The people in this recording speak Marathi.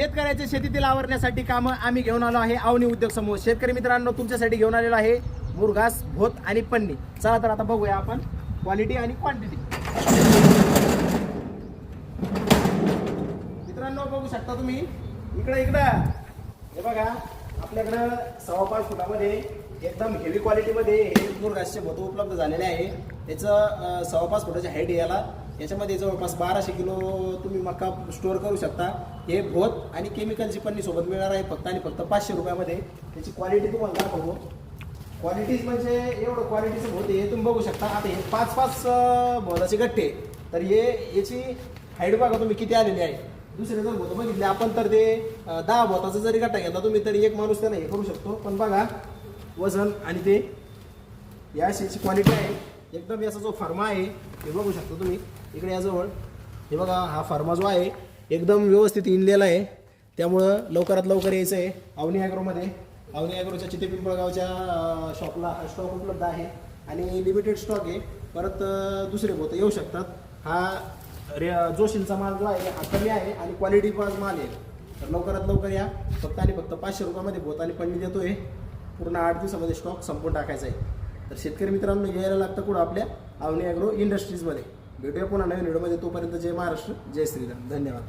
शेतकऱ्याच्या शेतीतील आवरण्यासाठी कामं आम्ही घेऊन आलो आहे. अवनी उद्योग समूह. शेतकरी मित्रांनो तुमच्यासाठी घेऊन आलेलो आहे मुरघास भोत आणि पन्नी. चला तर आता बघूया आपण क्वालिटी आणि क्वांटिटी मित्रांनो बघू शकता तुम्ही. इकडं इकडं. हे बघा. आपल्याकडं सव्वा पाच फुटामध्ये एकदम हेवी क्वालिटीमध्ये हे मुरघासचे भोत उपलब्ध झालेले आहे. त्याचं सव्वा पाच फुटाची हाईट याला. याच्यामध्ये जवळपास बाराशे किलो तुम्ही मका स्टोअर करू शकता. हे भोत आणि केमिकलची पन्नी सोबत मिळणार आहे फक्त आणि फक्त पाचशे रुपयामध्ये. त्याची क्वालिटी तुम्हाला दाखवतो. क्वालिटीज म्हणजे एवढं क्वालिटीचं होते हे तुम्ही बघू शकता. आता हे पाच पाच भोताचे गट्टे. तर हे याची हाईट बघा तुम्ही किती आलेली आहे. दुसरे जर बोत बघितले. आपण तर ते दहा बोताचा जरी गट्टा घेतला तुम्ही तरी एक माणूस त्यांना हे करू शकतो. पण बघा वजन आणि ते या याची क्वालिटी आहे. एकदम याचा जो फर्मा आहे हे बघू शकता तुम्ही. इकडे याजवळ हे बघा हा फर्मा जो आहे एकदम व्यवस्थित इनलेला आहे. त्यामुळं लवकरात लवकर यायचं आहे. अवनी ॲग्रोमध्ये अवनी ॲग्रोच्या चिते पिंपळगावच्या शॉपला हा स्टॉक उपलब्ध आहे. आणि लिमिटेड स्टॉक आहे. परत दुसरे बोत येऊ शकतात. हा रे जोशीलचा माल जो आहे हा कमी आहे आणि क्वालिटी पण माल आहे. तर लवकरात लवकर या. फक्त आणि फक्त पाचशे रुपयामध्ये बोत आणि पन्नी देतोय. पूर्ण आठ दिवसामध्ये स्टॉक संपून टाकायचा आहे. तर शेतकरी मित्रांनो यायला लागतं कुठं आपल्या? अवनी ॲग्रो इंडस्ट्रीजमध्ये भेटूया पुन्हा नवीन व्हिडिओमध्ये तोपर्यंत जय महाराष्ट्र जय श्रीराम. धन्यवाद.